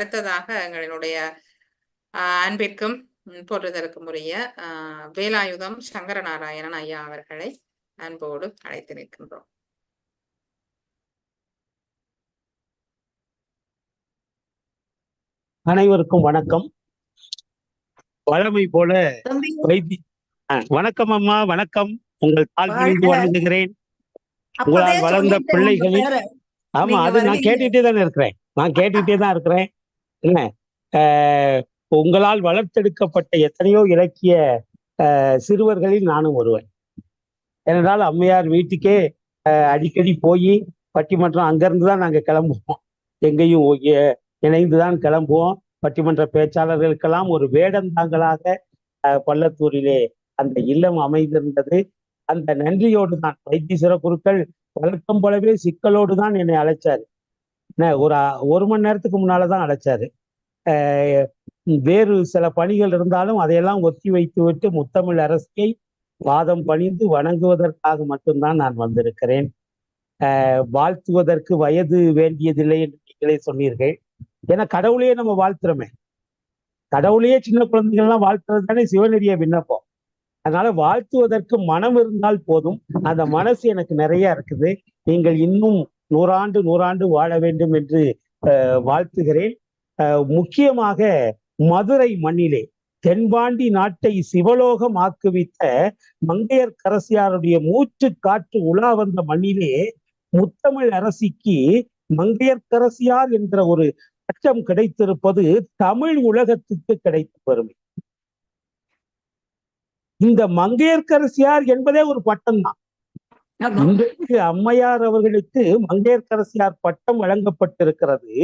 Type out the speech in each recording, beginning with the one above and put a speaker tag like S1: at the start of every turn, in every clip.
S1: அடுத்ததாக எங்களினுடைய ஆஹ், அன்பிற்கும் போற்றுதலுக்கும் உரிய வேலாயுதம் சங்கரநாராயணன் ஐயா அவர்களை அன்போடு அழைத்து நிற்கின்றோம்
S2: அனைவருக்கும் வணக்கம் வழமை போல வைத்தி வணக்கம் அம்மா வணக்கம் உங்கள் கால். வணங்குகிறேன் உங்களால் வளர்ந்த
S3: பேரை.
S2: ஆமா அது நான். கேட்டுட்டே தானே இருக்கிறேன் நான் கேட்டுட்டே தான் இருக்கிறேன் என்ன ஆஹ், உங்களால் வளர்த்தெடுக்கப்பட்ட எத்தனையோ இலக்கிய சிறுவர்களில் நானும் ஒருவன். ஏனென்றால் அம்மையார் வீட்டுக்கே அடிக்கடி போய் பட்டிமன்றம் அங்கேருந்து தான் நாங்க கிளம்புவோம். எங்கேயும் இணைந்து தான் கிளம்புவோம். பட்டிமன்ற பேச்சாளர்களுக்கெல்லாம் ஒரு வேடந்தாங்களாக தாங்களாக பள்ளத்தூரிலே அந்த இல்லம் அமைந்திருந்தது. அந்த நன்றியோடு தான் வைத்தீஸ்வர குருக்கள் வழக்கம் போலவே சிக்கலோடு தான் என்னை அழைச்சாரு. ஒரு ஒரு மணி நேரத்துக்கு முன்னாலதான் அழைச்சாரு ஆஹ் வேறு சில பணிகள் இருந்தாலும் அதையெல்லாம் ஒத்தி வைத்துவிட்டு முத்தமிழ் அரசியை வாதம் பணிந்து வணங்குவதற்காக மட்டும்தான் நான் வந்திருக்கிறேன். ஆஹ் வாழ்த்துவதற்கு வயது வேண்டியதில்லை என்று நீங்களே சொன்னீர்கள். ஏன்னா கடவுளையே நம்ம வாழ்த்துறோமே. கடவுளையே சின்ன குழந்தைகள்லாம் வாழ்த்துறது தானே சிவநெறிய விண்ணப்பம். அதனால வாழ்த்துவதற்கு மனம் இருந்தால் போதும். அந்த மனசு எனக்கு நிறைய இருக்குது. நீங்கள் இன்னும் நூறாண்டு நூறாண்டு வாழ வேண்டும் என்று அஹ், வாழ்த்துகிறேன். முக்கியமாக மதுரை மண்ணிலே தென்பாண்டி நாட்டை சிவலோகம் ஆக்குவித்த மங்கையர்க்கரசியாருடைய மூச்சு காற்று உலா வந்த மண்ணிலே முத்தமிழ் அரசிக்கு மங்கையர்க்கரசியார் என்ற ஒரு பட்டம் கிடைத்திருப்பது தமிழ் உலகத்துக்கு கிடைத்த பெருமை. இந்த மங்கையர்க்கரசியார் என்பதே ஒரு பட்டம் தான் இன்றைக்கு அம்மையார் அவர்களுக்கு மங்கையர்கரசியார் பட்டம் வழங்கப்பட்டிருக்கிறது.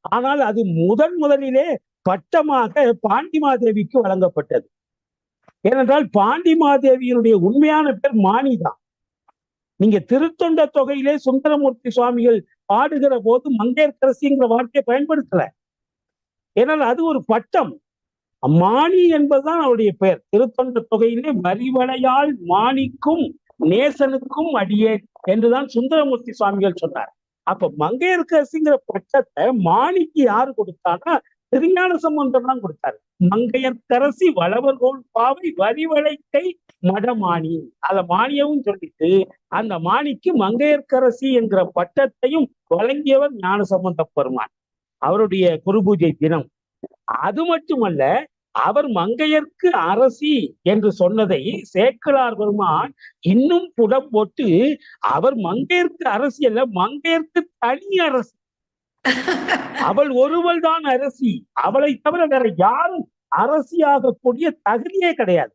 S2: ஆனால் அது முதன் முதலிலே பட்டமாக பாண்டிமாதேவிக்கு வழங்கப்பட்டது. ஏனென்றால் பாண்டிமாதேவியினுடைய உண்மையான பேர் மாணிதான் நீங்க திருத்தொண்ட தொகையிலே சுந்தரமூர்த்தி சுவாமிகள் பாடுகிற போது மங்கையர்கரசிங்கிற வார்த்தையை பயன்படுத்தல. ஏனால் அது ஒரு பட்டம். மாணி என்பதுதான் அவருடைய பெயர். திருத்தொண்ட தொகையிலே வரிவளையால் மாணிக்கும் நேசனுக்கும் அடியே என்றுதான் சுந்தரமூர்த்தி சுவாமிகள் சொன்னார். அப்ப மங்கையர்கரசிங்கிற பட்டத்தை மாணிக்கு யாரு கொடுத்தான்னா திருஞான சம்பந்தம் தான் கொடுத்தாரு. மங்கையர்க்கரசி வளவர்கோள் பாவை வரிவளைக்கை மடமாணி அத மானியவும் சொல்லிட்டு அந்த மாணிக்கு மங்கையர்க்கரசி என்கிற பட்டத்தையும் வழங்கியவர் ஞான சம்பந்த பெருமான். அவருடைய குரு பூஜை தினம். அது மட்டுமல்ல அவர் மங்கையர்க்கு அரசி என்று சொன்னதை சேக்கலார் பெருமான் இன்னும் புடம் போட்டு அவர் மங்கையர்க்கு அரசி அல்ல மங்கையர்க்கு தனி அரசி. அவள் ஒருவள் தான் அரசி. அவளை தவிர வேற யாரும் அரசியாக கூடிய தகுதியே கிடையாது.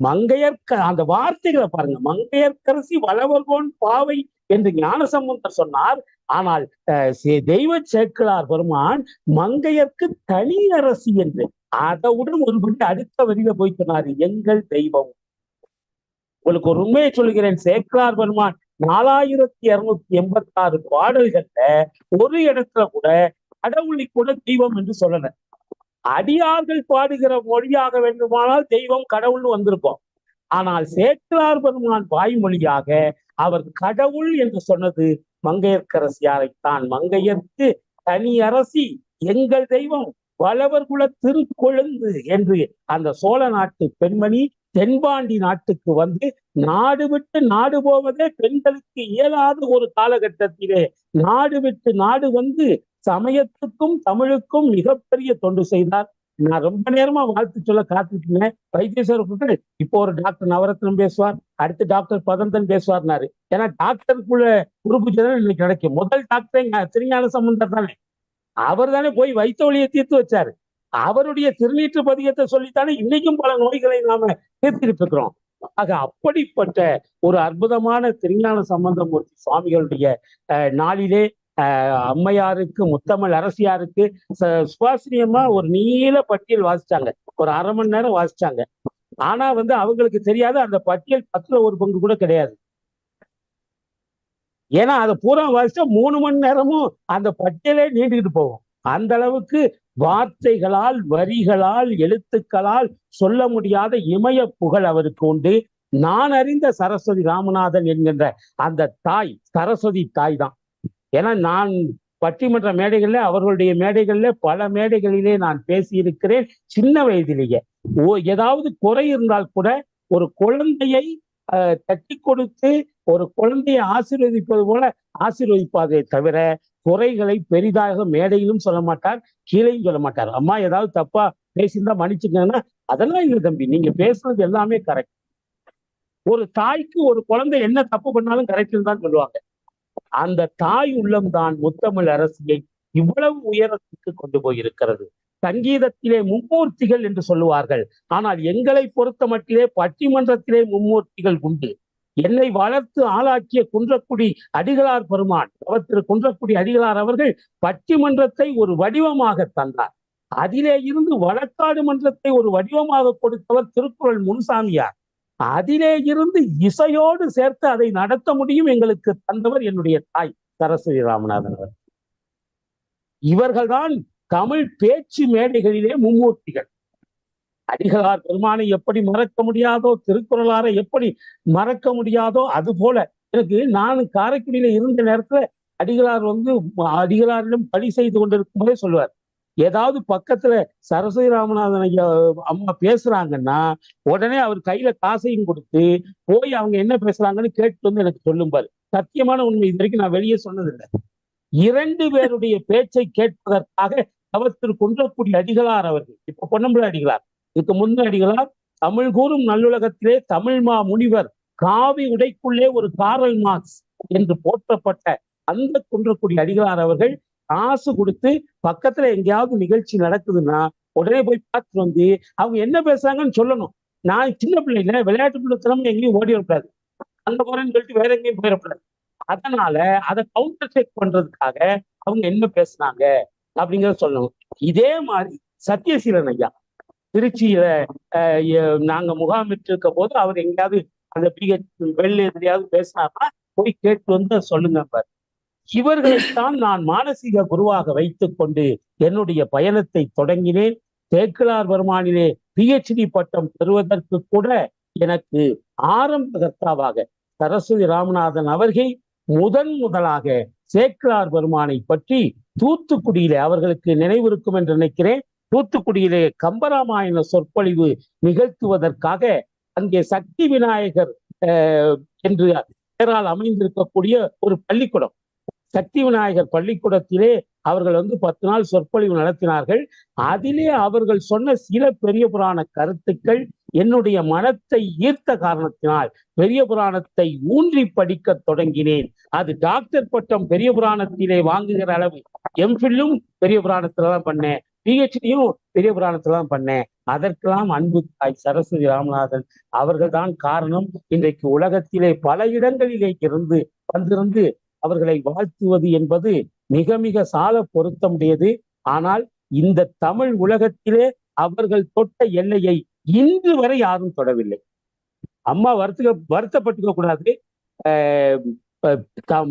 S2: மங்கையர்க்க அந்த வார்த்தைகளை பாருங்க. மங்கையர்க்கரசி வளவர்கோன் பாவை என்று ஞானசம்பந்தர் சொன்னார். ஆனால் அஹ், தெய்வ சேக்கிழார் பெருமான் மங்கையர்க்கு தனி அரசி என்று அதவுடன் ஒருபடி அடுத்த வரியில போய் சொன்னாரு எங்கள் தெய்வம். உங்களுக்கு ஒரு உண்மையை சொல்கிறேன் சேக்கிழார் பெருமான் நாலாயிரத்தி இருநூத்தி எண்பத்தி ஆறு பாடல்கள்ல ஒரு இடத்துல கூட கடவுளை கூட தெய்வம் என்று சொல்லல. அடியார்கள் பாடுகிற மொழியாக வேண்டுமானால் தெய்வம் கடவுள்னு வந்திருக்கோம். ஆனால் சேக்கிழார் பெருமான் வாய்மொழியாக அவர் கடவுள் என்று சொன்னது மங்கையர்க்கரசியாரைத்தான். மங்கையர்க்கு தனி அரசி எங்கள் தெய்வம் வளவர் குல திருக்கொழுந்து என்று அந்த சோழ நாட்டு பெண்மணி தென்பாண்டி நாட்டுக்கு வந்து நாடு விட்டு நாடு போவதே பெண்களுக்கு இயலாத ஒரு காலகட்டத்திலே நாடு விட்டு நாடு வந்து சமயத்துக்கும் தமிழுக்கும் மிகப்பெரிய தொண்டு செய்தார். நான் ரொம்ப நேரமா வாழ்த்து சொல்ல காத்துட்டேன் வைத்தீஸ்வரர் இப்போ ஒரு டாக்டர் நவரத்னம் பேசுவார் அடுத்து டாக்டர் பதந்தன் பேசுவார்னாரு. ஏன்னா டாக்டருக்குள்ள குருபூஜை தான் இன்னைக்கு கிடைக்கும் முதல் டாக்டர் திருஞான சம்பந்தர் தானே. அவர் தானே போய் வைத்த வழியை தீர்த்து வச்சாரு. அவருடைய திருநீற்று பதிகத்தை சொல்லித்தானே இன்னைக்கும் பல நோய்களை நாம தீர்த்துக்கிட்டு இருக்கிறோம். ஆக அப்படிப்பட்ட ஒரு அற்புதமான திருஞான சம்பந்தமூர்த்தி சுவாமிகளுடைய அஹ், நாளிலே அம்மையாருக்கு முத்தமிழ் அரசியாருக்கு ச- சுவாசினியமா ஒரு நீல பட்டியல் வாசிச்சாங்க. ஒரு அரை மணி நேரம் வாசிச்சாங்க. ஆனா வந்து அவங்களுக்கு தெரியாது அந்த பட்டியல் பத்துல ஒரு பங்கு கூட கிடையாது. ஏன்னா அதை பூரா வாசிச்சா மூணு மணி நேரமும் அந்த பட்டியலே நீண்டுகிட்டு போகும். அந்த அளவுக்கு வார்த்தைகளால் வரிகளால் எழுத்துக்களால் சொல்ல முடியாத இமய புகழ் அவருக்கு உண்டு. நான் அறிந்த சரஸ்வதி ராமநாதன் என்கின்ற அந்த தாய் சரஸ்வதி தாய் தான். ஏன்னா நான் பட்டிமன்ற மேடைகள்ல அவர்களுடைய மேடைகள்ல பல மேடைகளிலே நான் பேசியிருக்கிறேன் சின்ன வயதிலேயே. ஓ ஏதாவது குறை இருந்தால் கூட ஒரு குழந்தையை தட்டி கொடுத்து ஒரு குழந்தையை ஆசீர்வதிப்பது போல ஆசீர்வதிப்பாதே தவிர குறைகளை பெரிதாக மேடையிலும் சொல்ல மாட்டார் கீழேயும் சொல்ல மாட்டார். அம்மா ஏதாவது தப்பா பேசியிருந்தா மன்னிச்சுக்கங்கன்னா அதெல்லாம் இல்லை தம்பி நீங்க பேசுனது எல்லாமே கரெக்ட் ஒரு தாய்க்கு ஒரு குழந்தை என்ன தப்பு பண்ணாலும் கரெக்ட் தான் சொல்லுவாங்க. அந்த தாய் உள்ளம்தான் முத்தமிழ் அரசியை இவ்வளவு உயரத்துக்கு கொண்டு போயிருக்கிறது சங்கீதத்திலே மும்மூர்த்திகள் என்று சொல்லுவார்கள். ஆனால் எங்களை பொறுத்த மட்டிலே பட்டிமன்றத்திலே மும்மூர்த்திகள் உண்டு. என்னை வளர்த்து ஆளாக்கிய குன்றக்குடி அடிகளார் பெருமான் அவர் திரு குன்றக்குடி அடிகளார் அவர்கள் பட்டிமன்றத்தை ஒரு வடிவமாக தந்தார். அதிலே இருந்து வழக்காடு மன்றத்தை ஒரு வடிவமாக கொடுத்தவர் திருக்குறள் முன்சாமியார். அதிலே இருந்து இசையோடு சேர்த்து அதை நடத்த முடியும் எங்களுக்கு தந்தவர் என்னுடைய தாய் சரஸ்வதி ராமநாதன் அவர் இவர்கள்தான் தமிழ் பேச்சு மேடைகளிலே மும்மூர்த்திகள். அடிகளார் பெருமானை எப்படி மறக்க முடியாதோ திருக்குறளாரை எப்படி மறக்க முடியாதோ அது போல எனக்கு நான் காரைக்குடியில இருந்த நேரத்துல அடிகளார் வந்து அடிகளாரிடம் பணி செய்து கொண்டிருக்கும் போதே சொல்லுவார் ஏதாவது பக்கத்துல சரஸ்வதி ராமநாதன் ஐயா அம்மா பேசுறாங்கன்னா உடனே அவர் கையில காசையும் கொடுத்து போய் அவங்க என்ன பேசுறாங்கன்னு கேட்டு வந்து எனக்கு சொல்லும்பாரு சத்தியமான உண்மை இது வரைக்கும் நான் வெளியே சொன்னதில்லை. இரண்டு பேருடைய பேச்சை கேட்பதற்காக அவர் திரு குன்றக்குடி அடிகளார் அவர்கள். இப்ப பொன்னம்பல அடிகளார். இதுக்கு முன்ன அடிகளார் தமிழ் கூறும் நல்லுலகத்திலே தமிழ் மா முனிவர் காவி உடைக்குள்ளே ஒரு காரல் மார்க்ஸ் என்று போற்றப்பட்ட அந்த குன்றக்குடி அடிகளார் அவர்கள் காசு கொடுத்து பக்கத்துல எங்கேயாவது நிகழ்ச்சி நடக்குதுன்னா உடனே போய் பார்த்துட்டு வந்து அவங்க என்ன பேசுறாங்கன்னு சொல்லணும். நான் சின்ன பிள்ளைல விளையாட்டு பிள்ளைத்தனம் எங்கேயும் ஓடி வரக்கூடாது. அங்க போறேன்னு சொல்லிட்டு வேற எங்கேயும் போயிடக்கூடாது. அதனால அதை கவுண்டர் செக் பண்றதுக்காக அவங்க என்ன பேசுனாங்க அப்படிங்கறத சொல்லணும். இதே மாதிரி சத்யசீலன் ஐயா திருச்சியில அஹ், நாங்க முகாமிட்டு இருக்க போது அவர் எங்கேயாவது அந்த பிஹெச் வெளில எதிரியாவது பேசினாருன்னா போய் கேட்டு வந்து அதை சொல்லுங்க பாரு. இவர்களைத்தான் நான் மானசீக குருவாக வைத்துக்கொண்டு என்னுடைய பயணத்தை தொடங்கினேன். தேக்கிலார் பெருமானிலே பிஹெச்டி பட்டம் பெறுவதற்கு கூட எனக்கு ஆரம்ப கர்த்தாவாக சரஸ்வதி ராமநாதன் அவர்கள் முதன் முதலாக சேக்கிலார் பெருமானை பற்றி தூத்துக்குடியிலே அவர்களுக்கு நினைவிருக்கும் என்று நினைக்கிறேன். தூத்துக்குடியிலே கம்பராமாயண சொற்பொழிவு நிகழ்த்துவதற்காக அங்கே சக்தி விநாயகர் அஹ், என்று பெயரால் அமைந்திருக்கக்கூடிய ஒரு பள்ளிக்கூடம். சக்தி விநாயகர் பள்ளிக்கூடத்திலே அவர்கள் வந்து பத்து நாள் சொற்பொழிவு நடத்தினார்கள். அதிலே அவர்கள் சொன்ன சில பெரிய புராண கருத்துக்கள் என்னுடைய மனத்தை ஈர்த்த காரணத்தினால் பெரிய புராணத்தை ஊன்றி படிக்க தொடங்கினேன். அது டாக்டர் பட்டம் பெரிய புராணத்திலே வாங்குகிற அளவு. எம்ஃபில்லும் பெரிய புராணத்துல தான் பண்ணேன். பிஹெச்டியும் பெரிய புராணத்துல தான் பண்ணேன். அதற்கெல்லாம் அன்பு தாய் சரஸ்வதி ராமநாதன் அவர்கள்தான் காரணம். இன்றைக்கு உலகத்திலே பல இடங்களிலே இருந்து வந்திருந்து அவர்களை வாழ்த்துவது என்பது மிக மிக சால பொருத்தமுடையது. ஆனால் இந்த தமிழ் உலகத்திலே அவர்கள் தொட்ட எல்லையை இன்று வரை யாரும் தொடவில்லை. அம்மா வருத்த வருத்தப்பட்டுக்க கூடாது. ஆஹ்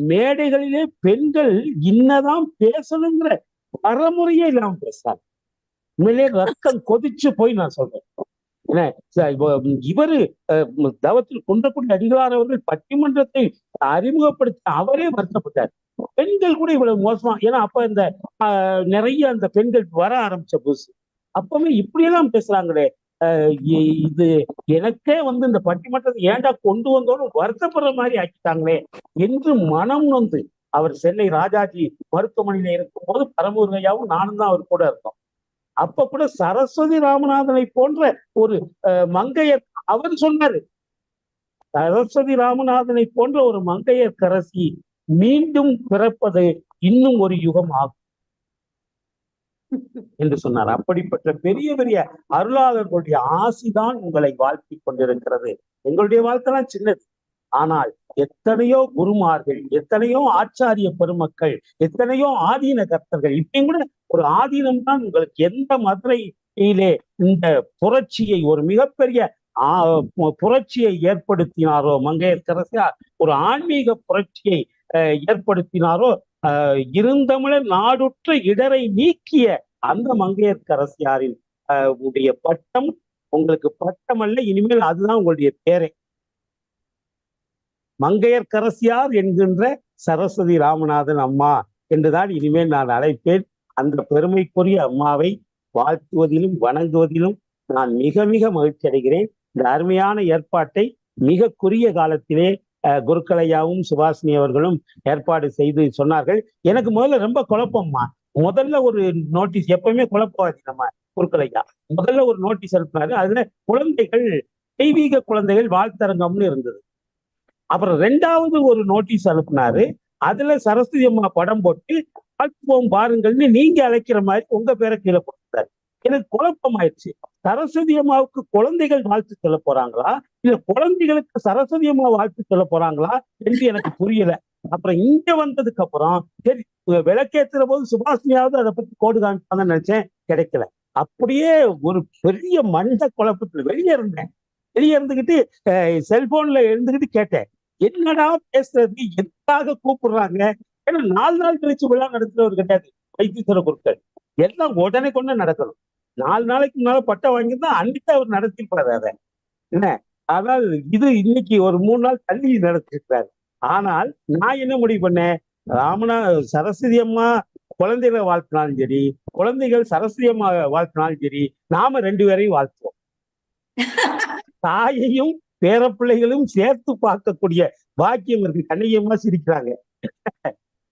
S2: மேடைகளிலே பெண்கள் இன்னதான் பேசணுங்கிற வரமுறையே இல்லாம பேசுறாங்க. உண்மையிலே ரத்தம் கொதிச்சு போய் நான் சொல்றேன். இவரு அஹ், தவத்தில் குன்றக்குடி அடிகளார் அவர்கள் பட்டிமன்றத்தை அறிமுகப்படுத்த அவரே வருத்தப்பட்டார். பெண்கள் கூட இவ்வளவு மோசமா ஏன்னா அப்ப இந்த ஆஹ், நிறைய அந்த பெண்கள் வர ஆரம்பிச்ச புதுசு. அப்பவே இப்படியெல்லாம் பேசுறாங்களே ஆஹ், இது எனக்கே வந்து இந்த பட்டிமன்றத்தை ஏன்டா கொண்டு வந்தோன்னு வருத்தப்படுற மாதிரி ஆக்கிட்டாங்களே என்று மனம் நொந்து அவர் சென்னை ராஜாஜி மருத்துவமனையில இருக்கும்போது பரமூர் ஐயாவும் நானும் தான் அவர் கூட இருந்தோம். அப்ப கூட சரஸ்வதி ராமநாதனை போன்ற ஒரு அஹ், மங்கையர் அவர் சொன்னாரு. சரஸ்வதி ராமநாதனை போன்ற ஒரு மங்கையர் கரசி மீண்டும் பிறப்பது இன்னும் ஒரு யுகம் ஆகும். என்று சொன்னார். அப்படிப்பட்ட பெரிய பெரிய அருளாளர்களுடைய ஆசிதான் உங்களை வாழ்த்தி கொண்டிருக்கிறது. எங்களுடைய வாழ்க்கைலாம் சின்னது. ஆனால் எத்தனையோ குருமார்கள் எத்தனையோ ஆச்சாரிய பெருமக்கள் எத்தனையோ ஆதீன கர்த்தர்கள் இப்பயும் கூட ஒரு ஆதீனம் தான் உங்களுக்கு எந்த மதுரையிலே இந்த புரட்சியை ஒரு மிகப்பெரிய புரட்சியை ஏற்படுத்தினாரோ மங்கையர்கரசியார் ஒரு ஆன்மீக புரட்சியை அஹ், ஏற்படுத்தினாரோ அஹ், இருந்தமிழர் நாடுற்ற இடரை நீக்கிய அந்த மங்கையர்கரசியாரின் உடைய பட்டம் உங்களுக்கு பட்டம் அல்ல இனிமேல் அதுதான் உங்களுடைய பேரை மங்கையர்க்கரசியார் என்கின்ற சரஸ்வதி ராமநாதன் அம்மா என்றுதான் இனிமேல் நான் அழைப்பேன். அந்த பெருமைக்குரிய அம்மாவை வாழ்த்துவதிலும் வணங்குவதிலும் நான் மிக மிக மகிழ்ச்சி அடைகிறேன். இந்த அருமையான ஏற்பாட்டை மிக குறுகிய காலத்திலே அஹ், சுபாஷினி அவர்களும் ஏற்பாடு செய்து சொன்னார்கள். எனக்கு முதல்ல ரொம்ப குழப்பம்மா. முதல்ல ஒரு நோட்டீஸ் எப்பவுமே குழப்பவாதி நம்ம குருக்கலையா முதல்ல ஒரு நோட்டீஸ் அனுப்பினாரு. அதுல குழந்தைகள் தெய்வீக குழந்தைகள் வாழ்த்தரங்கம்னு இருந்தது. அப்புறம் ரெண்டாவது ஒரு நோட்டீஸ் அனுப்புனாரு. அதுல சரஸ்வதி அம்மா படம் போட்டு வாழ்த்துவோம் பாருங்கள்னு நீங்க அழைக்கிற மாதிரி உங்க பேரை கீழே கொடுத்தாரு எனக்கு குழப்பம் ஆயிடுச்சு சரஸ்வதி அம்மாவுக்கு குழந்தைகள் வாழ்த்து சொல்ல போறாங்களா? இல்ல குழந்தைகளுக்கு சரஸ்வதி அம்மா வாழ்த்து சொல்ல போறாங்களா என்று எனக்கு புரியல. அப்புறம் இங்க வந்ததுக்கு அப்புறம் சரி உங்க விளக்கேத்துற போது சுபாஷினியாவது அதை பத்தி கோடு காமிப்பாங்கன்னு நினைச்சேன். கிடைக்கல. அப்படியே ஒரு பெரிய மண்ட குழப்பத்துல வெளியே இருந்தேன். வெளியே இருந்துகிட்டு செல்போன்ல இருந்துகிட்டு கேட்டேன். என்னடா பேசுறது? எதுக்காக கூப்பிடுறாங்க? ஏன்னா நாலு நாள் கழிச்சு விழா நடத்துறவர் கிடையாது வைத்தீஸ்வர பொருட்கள் எல்லாம் உடனே கொண்டு நடக்கணும் நாலு நாளைக்கு முன்னால பட்டம் வாங்கியிருந்தா அன்னைக்கு அவர் நடத்திருப்பாரு அதை. என்ன? ஆனால் இது இன்னைக்கு ஒரு மூணு நாள் தள்ளி நடத்திருக்கிறாரு. ஆனால் நான் என்ன முடிவு பண்ணேன்? ராமனா சரஸ்வதி அம்மா குழந்தைகளை வாழ்த்தினாலும் சரி குழந்தைகள் சரஸ்வதி அம்மா வாழ்த்தினாலும் சரி நாம ரெண்டு பேரையும் வாழ்த்துவோம். தாயையும் பேரப்பிள்ளைகளும் சேர்த்து பார்க்கக்கூடிய பாக்கியம் இருக்கு. கண்ணியமா சிரிக்கிறாங்க.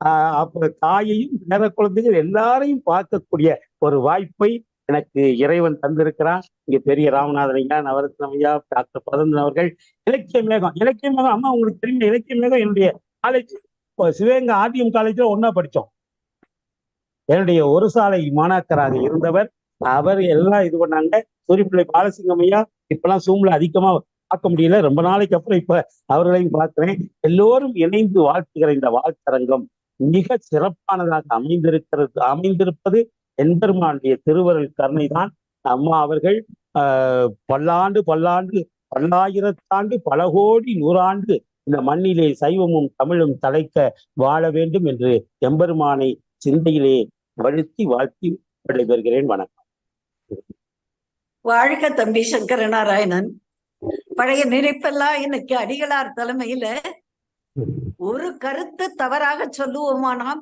S2: ஆஹ் அப்ப தாயையும் பேர குழந்தைகள் எல்லாரையும் பார்க்கக்கூடிய ஒரு வாய்ப்பை எனக்கு இறைவன் தந்திருக்கிறான். இங்க பெரிய ராமநாதன் ஐயா நவரத்னம் ஐயா டாக்டர் பதந்தன் அவர்கள் இலக்கிய மேகம். இலக்கிய மேகம் அம்மா உங்களுக்கு தெரியும்? இலக்கிய மேகம் என்னுடைய காலேஜ் சிவகங்கை ஆர்டிஎம் காலேஜ்ல ஒன்னா படிச்சோம். என்னுடைய ஒரு சாலை மாணாக்கராக இருந்தவர். அவர் எல்லாம் இது பண்ணாங்க. சூரியப்பிள்ளை பாலசிங்கம் ஐயா இப்பெல்லாம் சூம்ல அதிகமா பார்க்க முடியல. ரொம்ப நாளைக்கு அப்புறம் இப்ப அவர்களையும் பார்க்கிறேன். எல்லோரும் இணைந்து வாழ்த்துகிற இந்த வாழ்த்தரங்கம் மிக சிறப்பானதாக அமைந்திருக்கிறது அமைந்திருப்பது எம்பெருமானுடைய திருவருள் கருணை தான் அம்மா அவர்கள் பல்லாண்டு பல்லாண்டு பல்லாயிரத்தாண்டு பல கோடி நூறாண்டு இந்த மண்ணிலே சைவமும் தமிழும் தலைக்க வாழ வேண்டும் என்று எம்பெருமானை சிந்தையிலே வழுத்தி வாழ்த்தி விடைபெறுகிறேன். வணக்கம்.
S3: வாழ்க தம்பி சங்கரநாராயணன். பழைய நினைப்பெல்லாம் இன்னைக்கு அடிகளார் தலைமையில ஒரு கருத்து தவறாக சொல்லுவோமானால்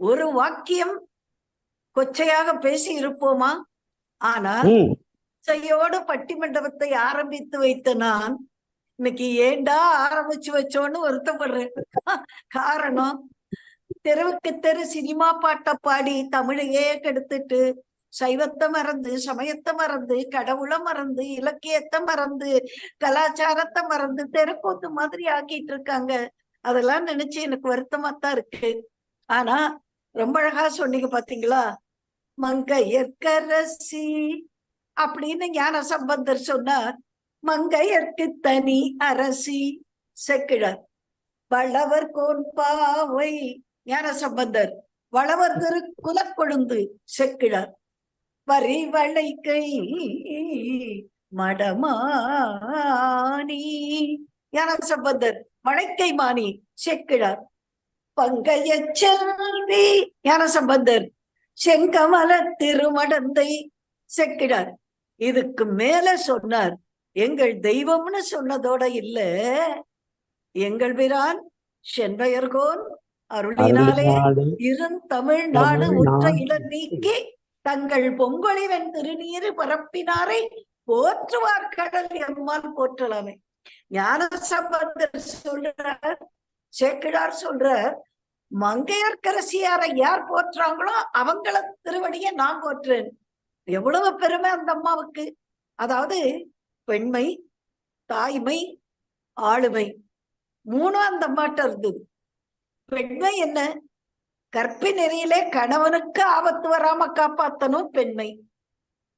S3: ஒரு வாக்கியம் கொச்சையாக பேசி இருப்போமா? ஆனால்
S2: ம்,
S3: இசையோடு பட்டிமண்டபத்தை ஆரம்பித்து வைத்த நான் இன்னைக்கு ஏண்டா ஆரம்பிச்சு வச்சோன்னு வருத்தப்படுறேன். காரணம் தெருவுக்கு தெரு சினிமா பாட்டை பாடி தமிழையே கெடுத்துட்டு சைவத்தை மறந்து சமயத்தை மறந்து கடவுளை மறந்து இலக்கியத்தை மறந்து கலாச்சாரத்தை மறந்து தெருக்கூத்து மாதிரி ஆக்கிட்டு இருக்காங்க. அதெல்லாம் நினைச்சு எனக்கு வருத்தமா தான் இருக்கு. ஆனா ரொம்ப அழகா சொன்னீங்க பாத்தீங்களா? மங்கையர்க்கரசி அப்படின்னு ஞான சம்பந்தர் சொன்னார் மங்கையர்க்கு தனி அரசி செக்கிழர் வளவர் கோன்பாவை ஞான சம்பந்தர் வளவர் திரு குலக்கொழுந்து செக்கிழர் வரி வளைக்கை மடமானி. ஞான சம்பந்தர்? வளைக்கை மானி செக்கிழர். பங்கைய செல்வி ஞான சம்பந்தர்? செங்கமல திருமடந்தை செக்கிடார் இதுக்கு மேல சொன்னார் எங்கள் தெய்வம்னு சொன்னதோட இல்ல. எங்கள் பிரான் செண்பயர்கோன் அருளினாலே இருந்தமிழ்நாடு
S2: தமிழ்நாடு
S3: உற்ற இளம் நீக்கி தங்கள் பொங்கொழிவன் திருநீர் பரப்பினாரை போற்றுவார் கடல் எம்மால் போற்றலாமே. ஞான சம்பந்தர் சொல்றார் சேக்கிழார் சொல்றார் மங்கையர்கரசியாரை யார் போற்றாங்களோ அவங்கள திருவடிய நான் போற்றேன். எவ்வளவு பெருமை அந்த அம்மாவுக்கு. அதாவது பெண்மை தாய்மை ஆளுமை. மூணும் அந்த அம்மாட்ட இருந்தது. பெண்மை என்ன? கற்பி நெறியிலே கணவனுக்கு ஆபத்து வராம காப்பாத்தணும் பெண்மை.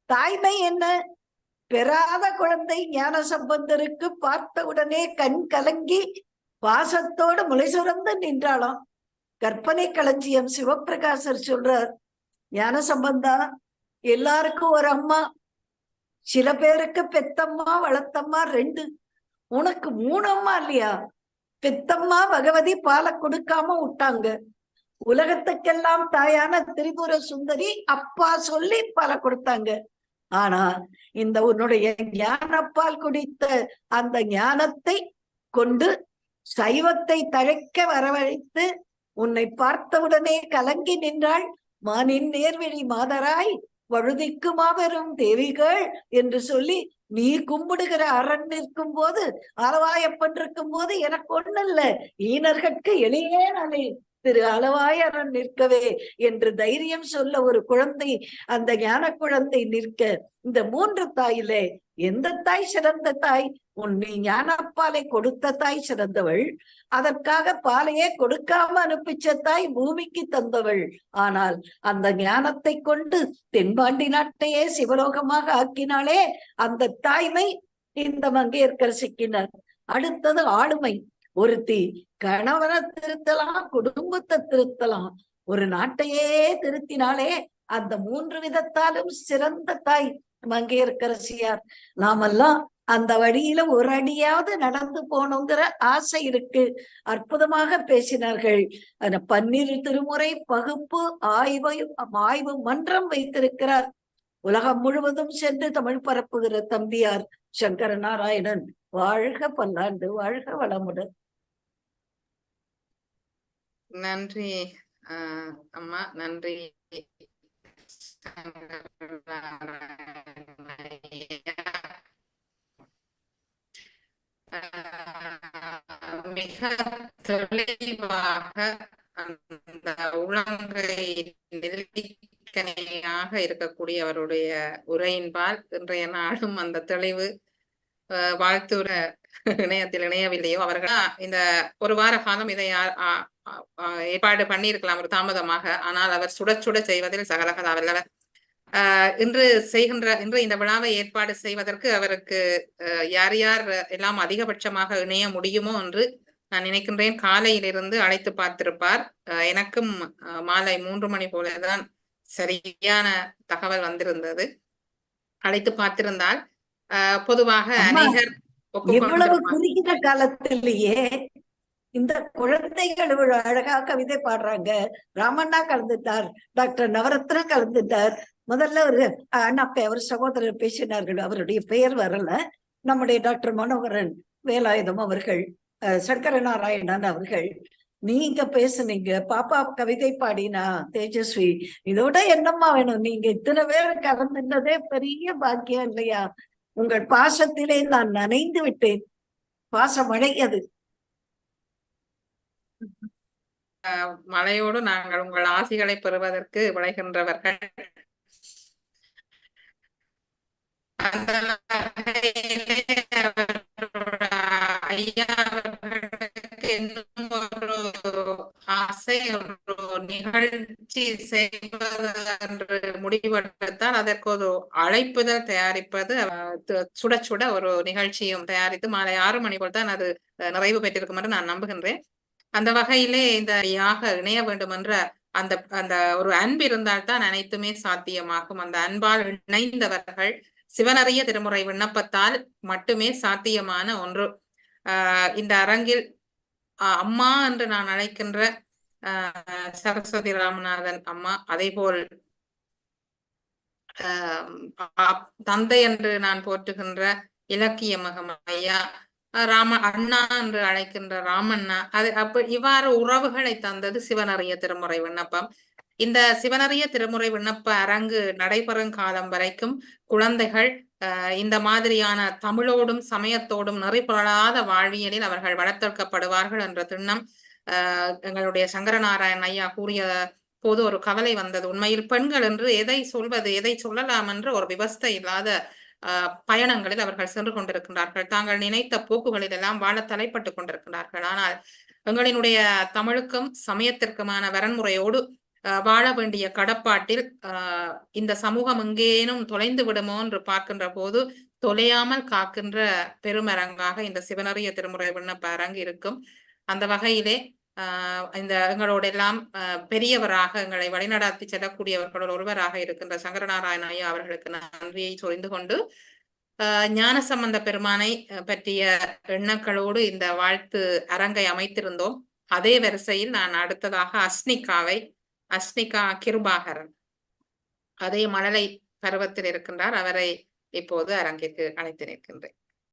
S3: தாய்மை என்ன? பெறாத குழந்தை ஞான சம்பந்தருக்கு பார்த்த உடனே கண் கலங்கி பாசத்தோடு முளை சுரந்து நின்றாளாம். கற்பனை களஞ்சியம் சிவபிரகாசர் சொல்றார் ஞான சம்பந்தா எல்லாருக்கும் ஒரு அம்மா சில பேருக்கு பெத்தம்மா வளர்த்தம்மா ரெண்டு. உனக்கு மூணு அம்மா இல்லையா? பெத்தம்மா பகவதி பாலை கொடுக்காம விட்டாங்க. உலகத்துக்கெல்லாம் தாயான திரிபுர சுந்தரி அப்பா சொல்லி பல கொடுத்தாங்க. ஆனா இந்த உன்னுடைய ஞானப்பால் குடித்த அந்த ஞானத்தை கொண்டு சைவத்தை தழைக்க வரவழைத்து உன்னை பார்த்தவுடனே கலங்கி நின்றாள். மானின் நேர்வெளி மாதராய் வழுதிக்கு மாபெரும் தேவிகள் என்று சொல்லி நீ கும்பிடுகிற அரண் நிற்கும் போது அளவாயப்பன் இருக்கும் போது எனக்கு ஒண்ணு இல்ல ஈனர்கட்கு எளியே நாளே திரு அளவாயரன் நிற்கவே என்று தைரியம் சொல்ல ஒரு குழந்தை அந்த ஞான குழந்தை நிற்க இந்த மூன்று தாயிலே எந்த தாய் சிறந்த தாய்? உன்னை ஞானப்பாலை கொடுத்த தாய் சிறந்தவள் அதற்காக பாலையே கொடுக்காம அனுப்பிச்ச தாய் பூமிக்கு தந்தவள். ஆனால் அந்த ஞானத்தை கொண்டு தென்பாண்டி நாட்டையே சிவலோகமாக ஆக்கினாலே அந்த தாய்மை இந்த மங்கையர்க்கரசிக்கினர் அடுத்தது ஆளுமை. ஒருத்தி கணவனை திருத்தலாம் குடும்பத்தை திருத்தலாம். ஒரு நாட்டையே திருத்தினாலே அந்த மூன்று விதத்தாலும் சிறந்த தாய் மங்கையர்கரசியார் நாமெல்லாம் அந்த வழியில ஒரு அடியாவது நடந்து போகணுங்கிற ஆசை இருக்கு. அற்புதமாக பேசினார்கள். அந்த பன்னிரு திருமுறை பகுப்பு ஆய்வையும் ஆய்வு மன்றம் வைத்திருக்கிறார். உலகம் முழுவதும் சென்று தமிழ் பரப்புகிற தம்பியார் சங்கர நாராயணன் வாழ்க பல்லாண்டு வாழ்க வளமுடன்.
S1: நன்றி ஆஹ் அம்மா நன்றி. மிக தெளிவாக அந்த உலங்கை நெல்லிக்கனியாக இருக்கக்கூடிய அவருடைய உரையின்பால் இன்றைய நாளும் அந்த தெளிவு வாழ்த்துற இணையத்தில் இணையவில்லையோ அவர்கள் இந்த ஒரு வார காலம் இதை ஏற்பாடு பண்ணியிருக்கலாம் ஒரு தாமதமாக. ஆனால் அவர் சுட சுட செய்வதில் சகலகலா வல்லவர் ஆஹ் இன்று செய்கின்ற இன்று இந்த விழாவை ஏற்பாடு செய்வதற்கு அவருக்கு யார் யார் எல்லாம் அதிகபட்சமாக இணைய முடியுமோ என்று நான் நினைக்கின்றேன். காலையிலிருந்து அழைத்து பார்த்திருப்பார். எனக்கும் மாலை மூன்று மணி போலதான் சரியான தகவல் வந்திருந்தது. அழைத்து பார்த்திருந்தால் பொதுவாக அநேகர்
S3: இவ்வளவு. குறுகிய காலத்திலேயே இந்த குழந்தைகள் இவ்வளவு அழகா கவிதை பாடுறாங்க. ராமண்ணா கலந்துட்டார் டாக்டர் நவரத்னா கலந்துட்டார். முதல்ல ஒரு அண்ணாப்பை அவர் சகோதரர் பேசினார்கள் அவருடைய பெயர் வரல. நம்முடைய டாக்டர் மனோகரன் வேலாயுதம் அவர்கள் சங்கர நாராயணன் அவர்கள் நீங்க பேசுனீங்க பாப்பா கவிதை பாடினா தேஜஸ்வி இதோட என்னம்மா வேணும்? நீங்க இத்தனை பேர் கலந்துட்டதே பெரிய பாக்கியம் இல்லையா? உங்கள் பாசத்திலே நான் நனைந்து விட்டேன். பாசம் அடையது
S1: ஆஹ் மழையோடு நாங்கள் உங்கள் ஆசிகளை பெறுவதற்கு விளைகின்றவர்கள். ஐயா இன்னும் ஒரு ஆசை ஒரு நிகழ்ச்சி செய்வது என்று முடிவெடுத்தால் அதற்கு ஒரு அழைப்புதல் தயாரிப்பது சுட சுட ஒரு நிகழ்ச்சியும் தயாரித்து மாலை ஆறு மணி போல் தான் அது நிறைவு பெற்றிருக்கும் என்று நான் நம்புகின்றேன் அந்த வகையிலே இந்த யாக இணைய வேண்டும் என்ற அந்த அந்த ஒரு அன்பு இருந்தால்தான் அனைத்துமே சாத்தியமாகும். அந்த அன்பால் இணைந்தவர்கள் சிவனறிய திருமுறை விண்ணப்பத்தால் மட்டுமே சாத்தியமான ஒன்று. ஆஹ் இந்த அரங்கில் அம்மா என்று நான் அழைக்கின்ற ஆஹ் சரஸ்வதி ராமநாதன் அம்மா அதேபோல் ஆஹ் தந்தை என்று நான் போற்றுகின்ற இலக்கிய மகம் ஐயா ராம அண்ணா என்று அழைக்கின்ற ராமண்ணா அது அப்ப இவ்வாறு உறவுகளை தந்தது சிவனறிய திருமுறை விண்ணப்பம். இந்த சிவனறிய திருமுறை விண்ணப்ப அரங்கு நடைபெறும் காலம் வரைக்கும் குழந்தைகள் இந்த மாதிரியான தமிழோடும் சமயத்தோடும் நெறிப்புரளாத வாழ்வியலில் அவர்கள் வளர்த்தெடுக்கப்படுவார்கள் என்ற திண்ணம் எங்களுடைய சங்கரநாராயண் ஐயா கூறிய போது ஒரு கவலை வந்தது. உண்மையில் பெண்கள் என்று எதை சொல்வது எதை சொல்லலாம் என்று ஒரு விவஸ்தை இல்லாத ஆஹ் பயணங்களில் அவர்கள் சென்று கொண்டிருக்கின்றார்கள். தாங்கள் நினைத்த போக்குகளில் எல்லாம் வாழ தலைப்பட்டு கொண்டிருக்கிறார்கள் ஆனால் எங்களினுடைய தமிழுக்கும் சமயத்திற்குமான வரன்முறையோடு வாழ வேண்டிய கடப்பாட்டில் ஆஹ் இந்த சமூகம் எங்கேனும் தொலைந்து விடுமோ என்று பார்க்கின்ற போது தொலையாமல் காக்கின்ற பெருமரங்காக இந்த சிவனறிய திருமுறை விண்ணப்ப அரங்கு இருக்கும். அந்த வகையிலே ஆஹ் இந்த எங்களோட எல்லாம் பெரியவராக எங்களை வழிநடாத்தி செல்லக்கூடியவர்களோடு ஒருவராக இருக்கின்ற சங்கரநாராயண ஐயா அவர்களுக்கு நன்றியை சொரிந்து கொண்டு ஆஹ் ஞானசம்பந்த பெருமானை பற்றிய எண்ணங்களோடு இந்த வாழ்த்து அரங்கை அமைத்திருந்தோம். அதே வரிசையில் நான் அடுத்ததாக அஸ்னிகாவை அஸ்னிகா கிருபாகரன். அதே மழலை பருவத்தில் இருக்கின்றார். அவரை இப்போது அரங்கிற்கு அழைத்து நிற்கின்றேன்.